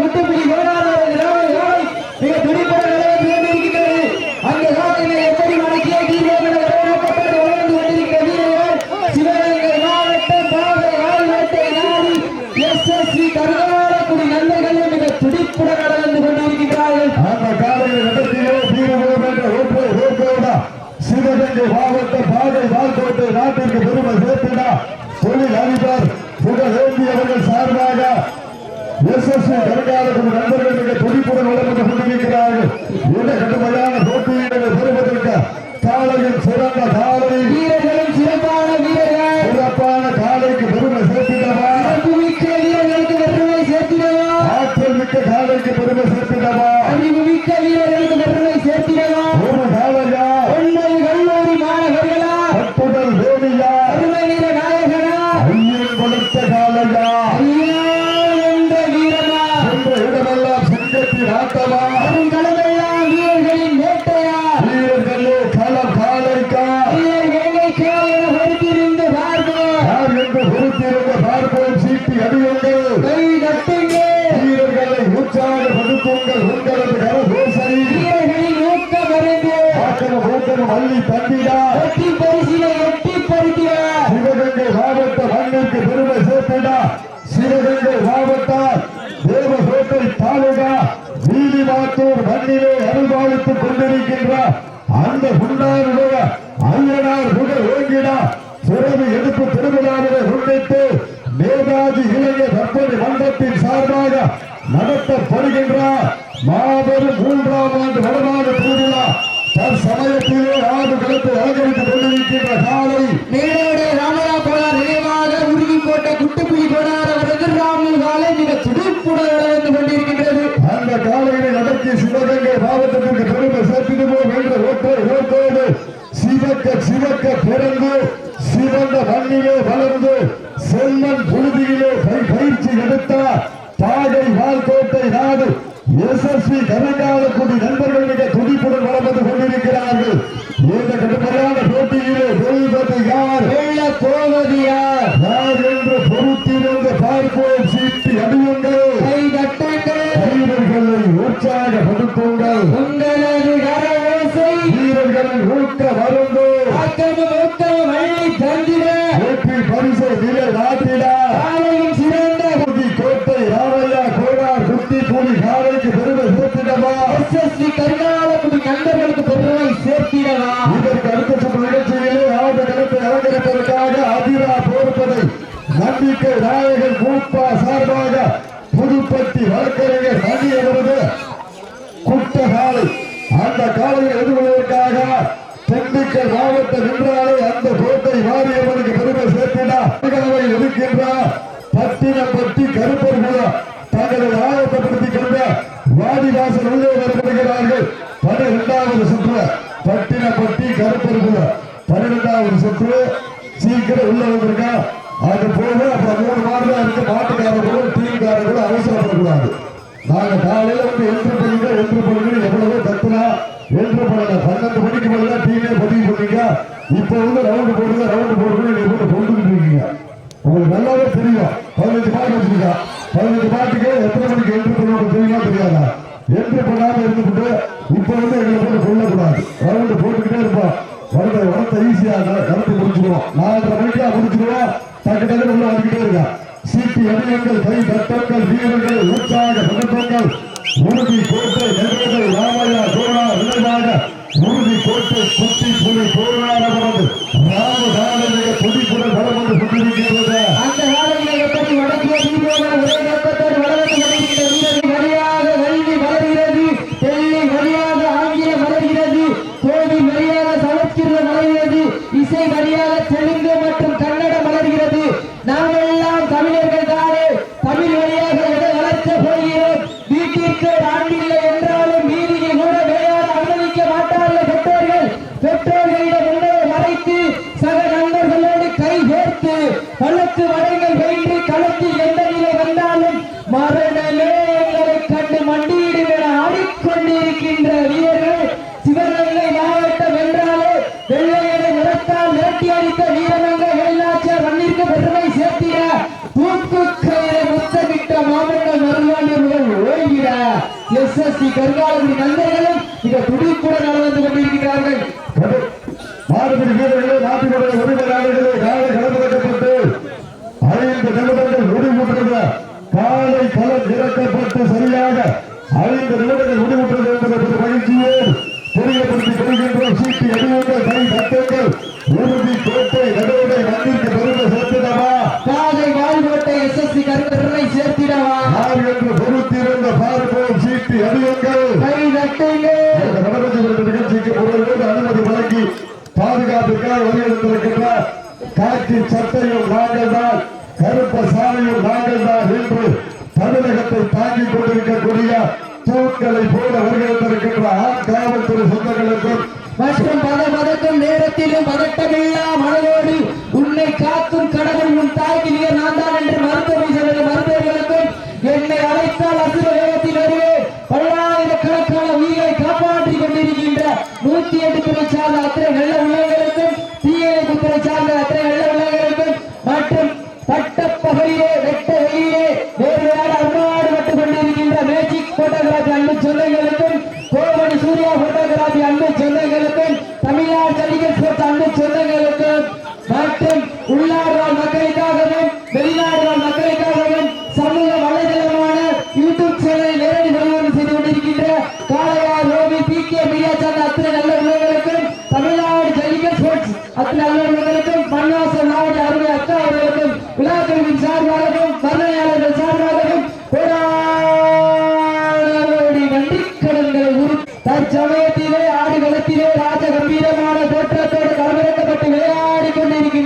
হতে திருவிழா சிறப்பு எடுப்பு திருவிழாவினை முன்னிட்டு நேதாஜி இளைஞர் தற்போது மன்றத்தின் சார்பாக நடத்தப்படுகின்ற மாபெரும் மூன்றாம் ஆண்டு வடநாடு திருவிழா தற்சமயத்திலே ஆறு களத்தை அலங்கரித்துக் கொண்டிருக்கின்ற காலை நீடோடு ராமரா கோளார் நினைவாக உருவி போட்ட குட்டுப்புலி கோளார் அவரது ராமு காலை மிக துடிப்புடன் நடந்து கொண்டிருக்கின்றது. அந்த காலையினை நடத்தி சிவகங்கை மாவட்டத்திற்கு பெருமை சேர்த்திடுவோம் என்ற ஒற்றை ஓட்டோடு சிவக்க சிவக்க பிறந்து சிவந்த மண்ணிலே வளர்ந்து செம்மன் புழுதியிலே பயிற்சி எடுத்தார் பாடை வாழ்கோட்டை நாடு எஸ்எஸ்வி கருங்காலக்குடி நண்பர்கள் மிக துடிப்புடன் வளர்ந்து கொண்டிருக்கிறார் பரிசை quebrar. தெரியும் பதினஞ்சு பாட்டு வச்சிருக்கா பதினஞ்சு பாட்டுக்கு எத்தனை மணிக்கு என்ட்ரி பண்ணுவோம் தெரியுமா தெரியாதா என்ட்ரி பண்ணாம இருந்துட்டு இப்ப வந்து எங்களை போட்டு கொள்ளக்கூடாது ரவுண்டு போட்டுக்கிட்டே இருப்போம் வரத வரத்தை ஈஸியா நடத்தி முடிச்சுக்குவோம் நாலரை மணிக்கா முடிச்சுக்குவோம் டக்கு டக்கு உள்ள வந்துகிட்டே இருக்கா சீட்டு இடையங்கள் கை தட்டங்கள் வீரர்கள் உற்சாக சந்தர்ப்பங்கள் உறுதி கோட்டை நெல்வர்கள் ராமையா சோழா விளைவாக உறுதி கோட்டை குத்தி புலி கோரா வந்து ராமதான துடிப்புடன் வரும் என்று சொல்லியிருக்கிறது காலநிலை எப்படி வடக்கே தீவிரமாக நண்பர்களும் மிக துடிப்புடன் நடந்து கொண்டிருக்கிறார்கள். மாடுபிடி வீரர்களே நாட்டுடைய உரிமையாளர்களே காலை களமிறக்கப்பட்டு ஐந்து நிமிடங்கள் முடிவுற்றது. காலை களம் இறக்கப்பட்டு சரியாக ஐந்து நிமிடங்கள் முடிவுற்றது என்பதை பற்றி மகிழ்ச்சியோடு தெரியப்படுத்திக் கொள்கின்றோம். சீட்டி அடிவுகள் கை தட்டுங்கள். உறுதி கோட்டை நடுவடை மண்ணிற்கு பெருமை சேர்த்திடவா? காலை வாழ்வோட்டை சேர்த்திடவா? யார் என்று பொறுத்திருந்த பார்ப்போம் நிகழ்ச்சிக்கு முதல்வர் அனுமதி வழங்கி பாதுகாப்புக்காக வலியுறுத்திருக்கின்ற காற்றின் சட்டையும் நாங்கள் தான் கருப்ப சாலையும் நாங்கள் தான் என்று தமிழகத்தை தாங்கிக் கொண்டிருக்கக்கூடிய தூண்களை போல காவல்துறை சொந்தங்களுக்கும் மற்றும் நேரத்திலும் பதட்டமில்லா மனதோடு உன்னை காக்கும் கடவுள் சொந்தங்களுக்கும் தமிழ்நாடு ஜல்லிக்கட் அன்பு சொந்தங்களுக்கும் மற்றும் உள்நாடு வாழ்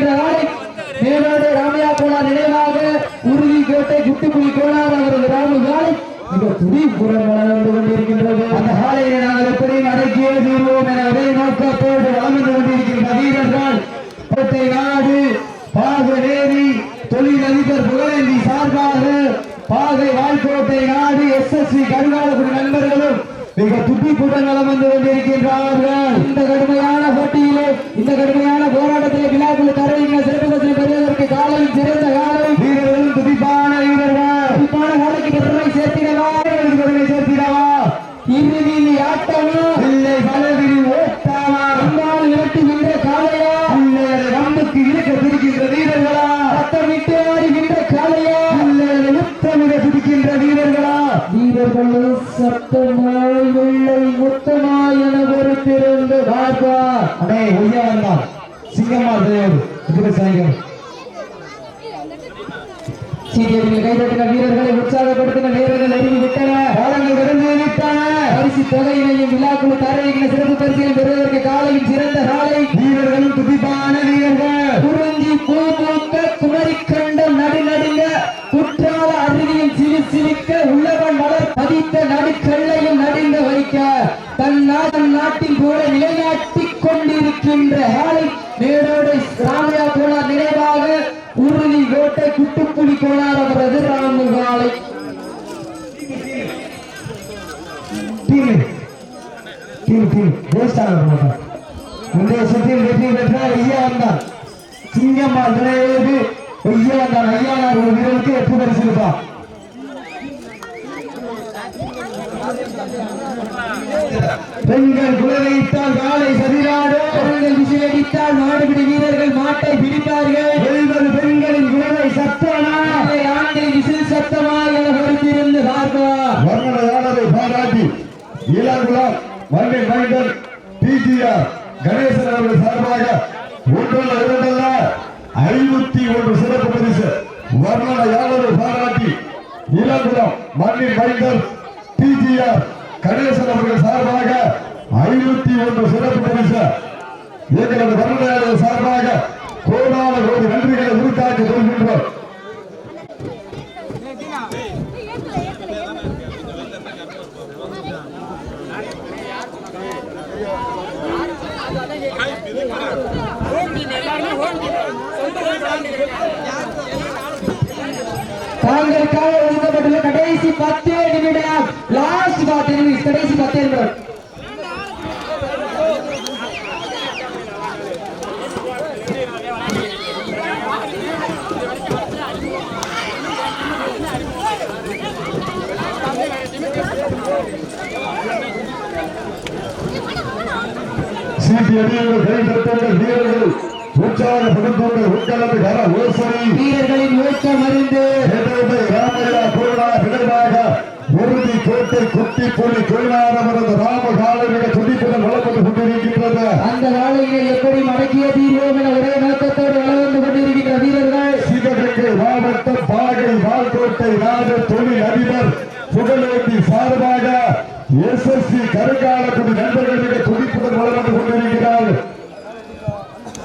கொண்டிருக்கின்ற மேலோடு ராமையா கோனார் நினைவாக உறுதி கோட்டை குட்டுப்புலி கோனார் அவரது ராமு காலை மிக துடிப்புடன் வளர்ந்து கொண்டிருக்கின்றது. அந்த காலையை நாங்கள் எப்படியும் அடக்கியே தீர்வோம் என ஒரே நோக்கத்தோடு வளர்ந்து கொண்டிருக்கின்ற வீரர்கள் கோட்டை நாடு பாகநேரி தொழிலதிபர் புகழேந்தி சார்பாக பாகை நாடு எஸ் எஸ் நண்பர்களும் மிக துடிப்புடன் நலம் வந்து கொண்டிருக்கின்றார்கள் இந்த கடுமையான போட்டியிலே இந்த கடுமையான போராட்டத்திலே விழாக்குழு தரையின சிறப்பு பரிசு பெறுவதற்கு காலையில் சிறந்த காலை வீரர்களும் துடிப்பான வீரர்கள் துடிப்பான காலைக்கு பெருமை சேர்த்திடவா வீரர்களுக்கு பெருமை சேர்த்திடவா இறுதி ஆட்டமா இல்லை பலவிரி ஓட்டாமா அம்மாள் விரட்டுகின்ற காலையா இல்லை அதை ரம்புக்கு இழுக்க பிடிக்கின்ற வீரர்களா சத்தமிட்டு ஆடுகின்ற காலையா இல்லை அதை முத்தமிட பிடிக்கின்ற வீரர்களா வீரர்களே சத்தமாய் வெள்ளை என பொறுத்திருந்து பார்ப்பா. அடே ஒய்யா வந்தான் சிங்கம்மா தலைவர் இதுக்கு சாயங்காலம் சீரியர்கள் கைதட்டின வீரர்களை உற்சாகப்படுத்தின வீரர்கள் நெருங்கி விட்டன விட்டன. பரிசு தொகையினையும் விழாக்குழு தரையின சிறப்பு பரிசுகளை பெறுவதற்கு சிறந்த காலை வீரர்களும் துடிப்பான வீரர்கள். குறிஞ்சி பூ பூக்க குமரி கண்டம் நடுநடுங்க குற்றால அருவியில் சிரிக்க உள்ளவன் மலர் பதித்த நடுக்கல்லையும் நடுங்க வைக்க தன் நாதன் நாட்டின் கூட நிலைநாட்டிக் கொண்டிருக்கின்ற காலை மேலோடு ராமையா கோனார் நினைவாக உருளி கோட்டை குட்டுப்புலி கோனார் அவரது ராமு காலை முந்தைய சுற்றில் வெற்றி பெற்றார் ஐயா வந்தார். சிங்கம்மா விளையாடு ஐயா வந்தார். ஐயானார் ஒரு வீரனுக்கு எப்படி பரிசு இருப்பான் பெண்கள் குலவையிட்டால் காலை சதிராடு பெண்கள் விசிலடித்தால் மாடுபிடி வீரர்கள் மாட்டை பிடிப்பார்கள். வெல்வது பெண்களின் குலவை சத்தமா? ஆண்களின் விசில் சத்தமா என பொறுத்திருந்து பார்ப்பார் வர்ணனையாளரை பாராட்டி இளங்குளம் மண்ணை மைந்தன் டிஜிஆர் கணேசன் அவர்கள் சார்பாக ஒன்றல்ல இரண்டல்ல ஐநூத்தி ஒன்று சிறப்பு பரிசு வர்ணனையாளரை பாராட்டி இளங்குளம் மண்ணின் மைந்தன் டிஜிஆர் கணேசன் அவர்கள் சார்பாக ஐநூத்தி ஒன்று சிறப்பு பரிசு. எங்களது வர்ணனையாளர் சார்பாக கோடான கோடி நன்றிகளை உருட்டாக்கி கொள்கின்றோம். தாங்களுக்காக ஒதுக்கப்பட்டுள்ள கடைசி பத்து நிமிடம் கடைசி பத்தே நிமிடம். சீட்டி அடியுங்கள் கை தட்டுங்கள் வீரர்கள் உற்சாகப்படுத்துங்கள் உட்கலந்து கர ஓசை. வீரர்களின் ஊக்கம் அறிந்து ராமையா கோடா விளைவாக உறுதி கோட்டை குட்டி புலி தொழிலாளர் ராம காலமிக துடிப்புடன் வளர்ந்து கொண்டிருக்கின்றது. அந்த காலையிலே எப்படி மடக்கிய தீர்வோம் என ஒரே நோக்கத்தோடு வளர்ந்து கொண்டிருக்கின்ற வீரர்கள்? சிவகங்கை மாவட்டம் பாகை வால்கோட்டை நாடு தொழில் அதிபர் புகழேந்தி சார்பாக எஸ்எஸ்சி கருங்காலக்குடி நண்பர்கள் மிக துடிப்புடன் வளர்ந்து கொண்டிருக்கிறார்கள்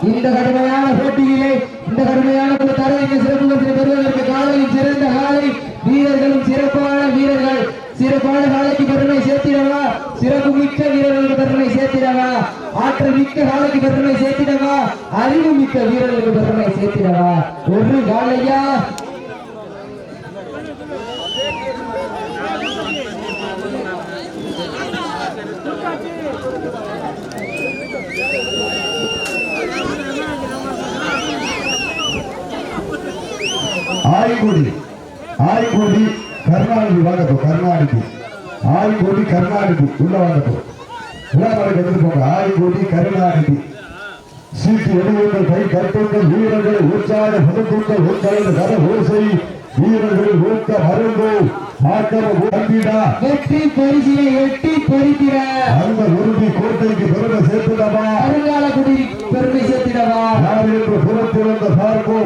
இந்த கடுமையான போட்டியிலே இந்த கடுமையான ஒரு தரவினை சிறப்பு பரிசினை பெறுவதற்கு காலையில் சிறந்த காலை வீரர்களும் சிறப்பான வீரர்கள் சிறப்பான காலைக்கு பெருமை சேர்த்திடவா சிறப்பு மிக்க வீரர்களுக்கு பெருமை சேர்த்திடவா ஆற்றல் மிக்க காலைக்கு பெருமை சேர்த்திடவா அறிவு மிக்க வீரர்களுக்கு பெருமை சேர்த்திடவா ஒரு காலையா ஆய்குடி ஆய்குடி கருணாநிதி வாங்கப்போ கருணாநிதி. ஆய்குடி கருணாநிதி உள்ள வாங்கப்போ. விழாமலை எடுத்து போங்க. ஆய்குடி கருணாநிதி. சீட்டு எழுவுங்கள் கை கட்டுங்கள் வீரர்களை உற்சாக பதுக்குங்கள் உட்கலந்து கர ஓசை. வீரர்கள் ஊக்க மருந்து வெற்றி பரிசினை எட்டி பறித்திட. அந்த உறுதி கோட்டைக்கு பெருமை சேர்த்துடமா வருங்கால குடி பெருமை சேர்த்திடவா யார் என்று புறத்திருந்த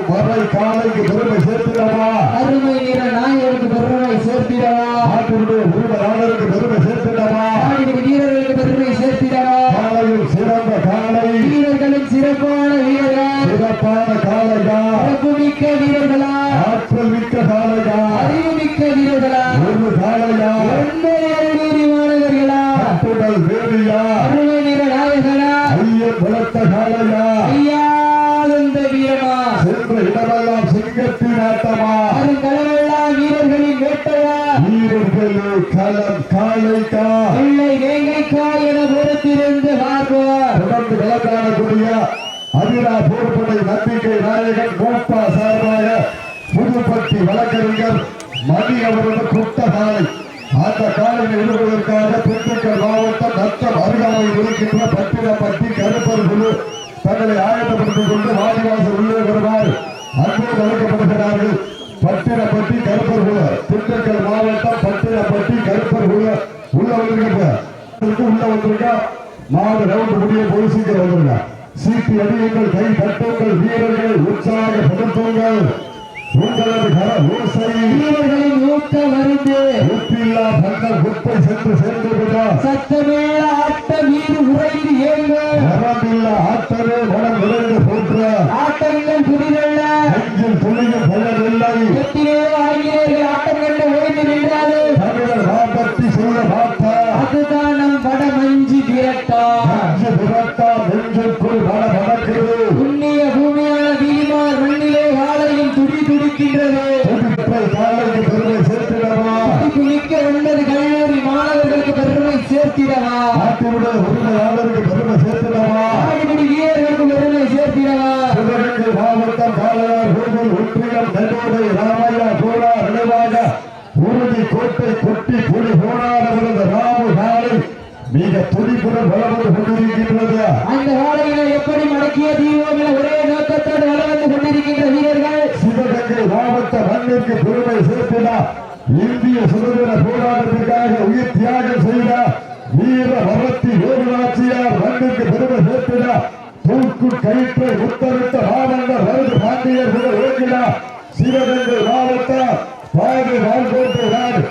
பார்ப்போம் காலைக்கு பெருமை சேர்த்துடமா அருமை நிற நாயகருக்கு பெருமை சேர்த்திடவா நாட்டினுடைய உரிமையாளருக்கு பெருமை சேர்த்துடமா ஆடிக்கு வீரர்களுக்கு பெருமை சேர்த்திடவா காலையில் சிறந்த காலை வீரர்களும் சிறப்பான வீரர்கள் சிறப்பான காலையா சிறப்பு மிக்க வீரர்களா ஆற்றல் மிக்க காலையா அறிவு மிக்க வீரர்களா ஒரு காலையா ஒன்பது அறுநூறு மாணவர்களா கட்டுடல் வேலியா அருமை நிற நாயகனா ஐயன் வளர்த்த காலையா ஐயாந்த சென்ற இடமெல்லாம் சிங்கத்தின் ஆட்டமா? அருங்கலமெல்லாம் வீரர்களின் வேட்டையா? வீரர்களே களம் காலைக்கா? வெள்ளை வேங்கைக்காய் என பொறுத்திருந்து பார்ப்போம் தொடர்ந்து விளக்காடக்கூடிய அதிரா போர்படை நம்பிக்கை நாயகன் மூப்பா சார்பாக புதுப்பட்டி வழக்கறிஞர் மணி அவரது குட்ட காலை அந்த காலையை விடுவதற்காக திண்டுக்கல் மாவட்டம் நத்தம் அருகாமையில் இருக்கின்ற பட்டினப்பட்டி கருப்பர் குழு தங்களை ஆயத்தப்படுத்திக் கொண்டு வாடிவாசல் உள்ளே வருமாறு அன்போடு அழைக்கப்படுகிறார்கள். பட்டினப்பட்டி கருப்பர் குழு திண்டுக்கல் மாவட்டம் பட்டினப்பட்டி கருப்பர் குழு உள்ள வந்திருக்க உள்ள வந்திருக்க? நாலு ரவுண்ட் முடிய போய் சீக்கிரம் வந்துருங்க. சீட்டு அடியுங்கள் கை தட்டுங்கள் வீரர்கள் உற்சாக உற்சாகப்படுத்துங்கள். உங்களது கர ஓசை வீரர்களின் ஊக்கம் அறிந்து உப்பில்லா பந்தல் குப்பை சென்று சேர்ந்து விட்டார் சத்தமேள ஆட்ட மீது உறைந்து ஏங்க வரமில்லா ஆட்டவே மனம் விளைந்து போன்ற ஆட்டங்கள் புதிதல்ல நெஞ்சில் துணியும் பெயரில்லை ஆட்டம் கண்டு ஓய்ந்து தமிழர் மாபத்தி மாட்டா அதுதான் நம் வட மஞ்சி திரட்டா நெஞ்சு விரட்டா நெஞ்சுக்குள் வள வளர்க்கிறது புண்ணிய பூமியான வீமார் மண்ணிலே காலையும் துடி துடிக்கின்றது புதுப்பை காலைக்கு பெருமை சேர்த்திடவா மிக்க ஒன்பது கல்லூரி மாணவர்களுக்கு பெருமை சேர்த்திடவா நாட்டினுடைய உரிமையாளருக்கு பெருமை சேர்த்திடவா ஆடிபடி வீரர்களுக்கு பெருமை சேர்த்திடவா சிவகங்கை மாவட்டம் காளையார் கோவில் ஒன்றியம் நெல்லூரை ராமையா கோலா நினைவாக உறுதி கோட்டை கொட்டி புலி போனாரவரது ராமு காலை மிக துடிப்புடன் வளர்ந்து கொண்டிருக்கின்றது? அந்த காலையில எப்படி மடக்கிய தீபம் என ஒரே நோக்கத்தோடு வளர்ந்து கொண்டிருக்கின்ற வீரர்கள்? சிவகங்கை மாவட்ட மண்ணிற்கு பெருமை சேர்த்தினார் இந்திய சுதந்திர போராட்டத்திற்காக உயிர் தியாகம் செய்த. வீர வரத்தி வேலுநாச்சியார் மண்ணிற்கு பெருமை சேர்த்தினார் தூக்கு கயிற்றை உத்தரித்த மாமன்னர் வரது பாண்டியர் சிவகங்கை மாவட்டம் பாதை நாடு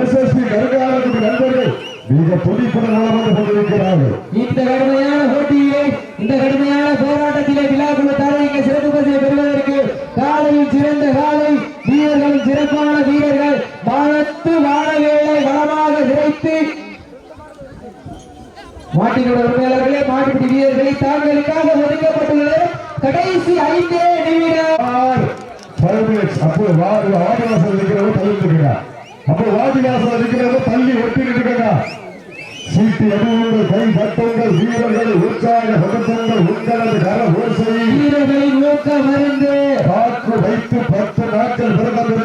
எஸ்எஸ்பி கருங்காலத்துக்கு நண்பர்கள் மிக துடிப்புடன் வளர்ந்து கொண்டிருக்கிறார்கள். இந்த கடுமையான போட்டியிலே இந்த கடுமையான போராட்டத்திலே விழாக்குழு தரவிக்க சிறப்பு பரிசை பெறுவதற்கு காலையில் சிறந்த காலை வீரர்களும் சிறப்பான வீரர்கள் வானத்து வானவேளை வளமாக சிறைத்து மாட்டினோட உரிமையாளர்களே மாட்டுப்பிடி வீரர்களை தாங்களுக்காக ஒதுக்கப்பட்டுள்ளது கடைசி ஐந்தே நிமிடம். மினிட்ஸ் அப்போ வா- வாடிவாசல் இருக்கிறவங்க தள்ளி இருக்கிறார் அப்போ வாடிவாசல் இருக்கிறவங்க தள்ளி ஒட்டி இருக்கிறா சீட்டு அடிவுங்கள் கை தட்டுங்கள் வீரர்களை உற்சாக பதட்டங்கள் உங்களது கர ஓசை. ஊக்க மருந்து காற்று வைத்து பத்து நாட்கள் பிறந்திருந்து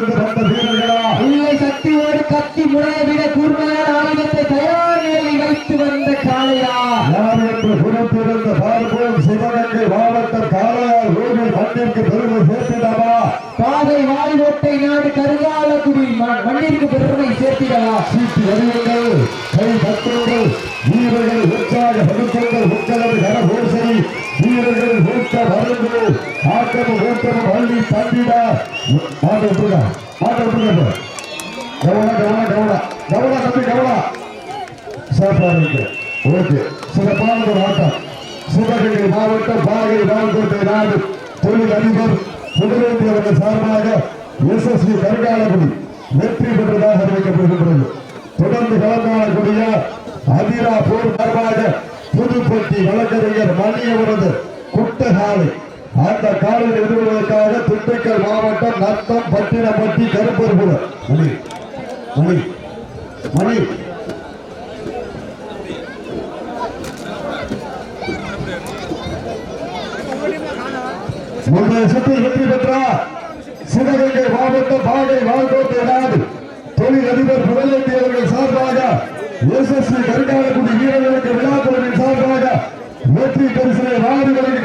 கத்தி முறையை விட கூர்மையான ஆயுதத்தை தயார் நிலையில் வைத்து வந்த காளையா யார் என்று குறிப்பிருந்த பார்ப்போம் சிவகங்கை மாவட்டம் காளையார் ஊரில் மண்ணிற்கு பெருமை சேர்த்திடவா? பாதை வாலிபோட்டை நாடு கருகாலக்குடி ம- மண்ணிற்கு பெருமை சேர்த்திடவா? சீட்டு அறிவுங்கள் கை தட்டுங்கள். வீரர்கள் உற்சாக படுத்துங்கள். உங்களது கரகோசரி. வீரர்கள் ஊக்க மருந்து ஆட்டமும் ஊட்டமும் அள்ளி தந்திட. ஓகே சிறப்பான ஒரு ஆட்டம். சிவகங்கை மாவட்டம் பாகை வாழ்கோட்டை நாடு தொழில் அதிபர் புகழேந்தி அவர்கள் சார்பாக எஸ் எஸ் எஸ்எஸ்வி கருகாலகுடி வெற்றி பெற்றதாக அறிவிக்கப்படுகின்றது தொடர்ந்து கலந்தாடக்கூடிய அதிரா போர் சார்பாக புதுப்பட்டி வழக்கறிஞர் மணி அவரது குட்டகாலை அந்த காலையில் எதிர்கொள்வதற்காக திண்டுக்கல் மாவட்டம் நத்தம் பட்டினப்பட்டி கருப்பூர்புரம் மணி மணி மணி. முந்தைய சுற்றில் வெற்றி பெற்றார் சிவகங்கை மாவட்ட பாகை வாழ்கோட்டை நாடு தொழில் அதிபர் புகழேந்தி அவர்கள் சார்பாக எஸ் எஸ் சி கருங்காலக்குடி வீரர்களுக்கு விழாக்குழுவின் சார்பாக வெற்றி பரிசினை நாடுகளுக்கு